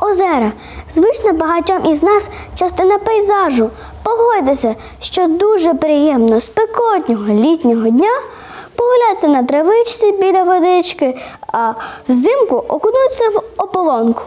Озера, звична багатьом із нас частина пейзажу. Погодьтеся, що дуже приємно спекотнього літнього дня погулятися на травичці біля водички, а взимку окунутися в ополонку.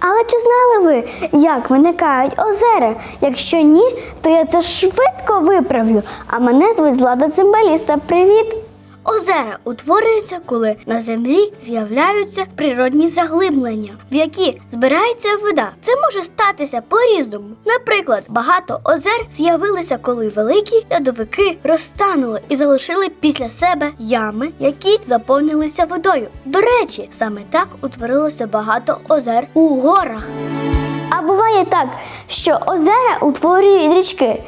Але чи знали ви, як виникають озера? Якщо ні, то я це швидко виправлю. А мене звуть Злата Цимбаліста. Привіт! Озера утворюються, коли на землі з'являються природні заглиблення, в які збирається вода. Це може статися по-різному. Наприклад, багато озер з'явилися, коли великі льодовики розтанули і залишили після себе ями, які заповнилися водою. До речі, саме так утворилося багато озер у горах. А буває так, що озера утворюють річки.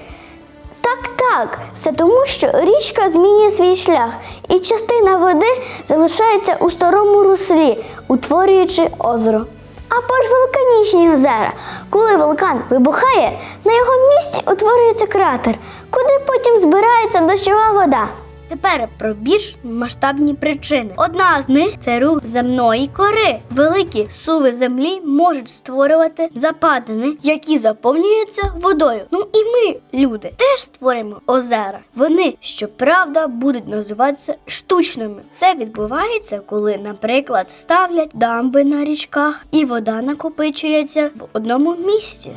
Так, так, все тому, що річка змінює свій шлях, і частина води залишається у старому руслі, утворюючи озеро. Або ж вулканічні озера. Коли вулкан вибухає, на його місці утворюється кратер, куди потім збирається дощова вода. Тепер про більш масштабні причини. Одна з них це рух земної кори. Великі суви землі можуть створювати западини, які заповнюються водою. Ну і ми, люди, теж створюємо озера. Вони, щоправда, будуть називатися штучними. Це відбувається, коли, наприклад, ставлять дамби на річках, і вода накопичується в одному місці.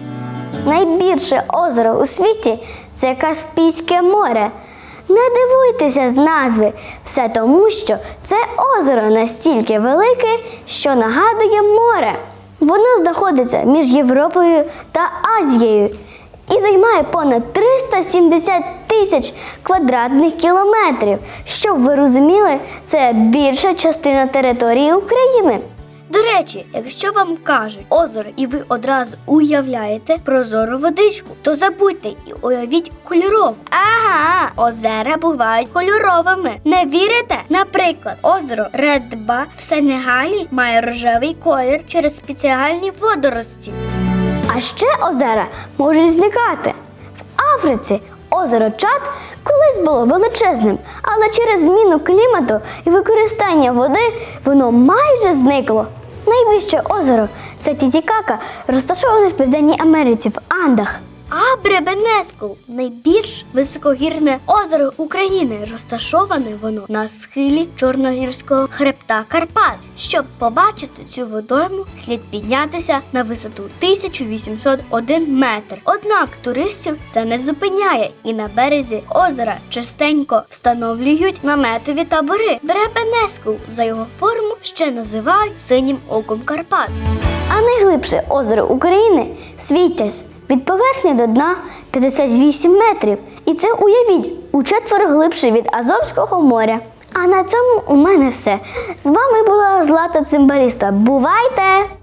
Найбільше озеро у світі це Каспійське море. Не дивуйтеся з назви, все тому, що це озеро настільки велике, що нагадує море. Воно знаходиться між Європою та Азією і займає понад 370 тисяч квадратних кілометрів. Щоб ви розуміли, це більша частина території України. До речі, якщо вам кажуть озеро, і ви одразу уявляєте прозору водичку, то забудьте і уявіть кольоров. Ага, озера бувають кольоровими. Не вірите? Наприклад, озеро Редба в Сенегалі має рожевий колір через спеціальні водорості. А ще озера можуть зникати. В Африці озеро Чад колись було величезним, але через зміну клімату і використання води воно майже зникло. Найвище озеро це Тітікака, розташоване в Південній Америці в Андах. Бребенескул найбільш високогірне озеро України. Розташоване воно на схилі Чорногірського хребта Карпат. Щоб побачити цю водойму, слід піднятися на висоту 1801 метр. Однак туристів це не зупиняє, і на березі озера частенько встановлюють наметові табори. Бребенескул за його форму ще називають синім оком Карпат. А найглибше озеро України Світязь. Від поверхні до дна 58 метрів. І це уявіть у четверо глибше від Азовського моря. А на цьому у мене все. З вами була Злата Цимбаліста. Бувайте!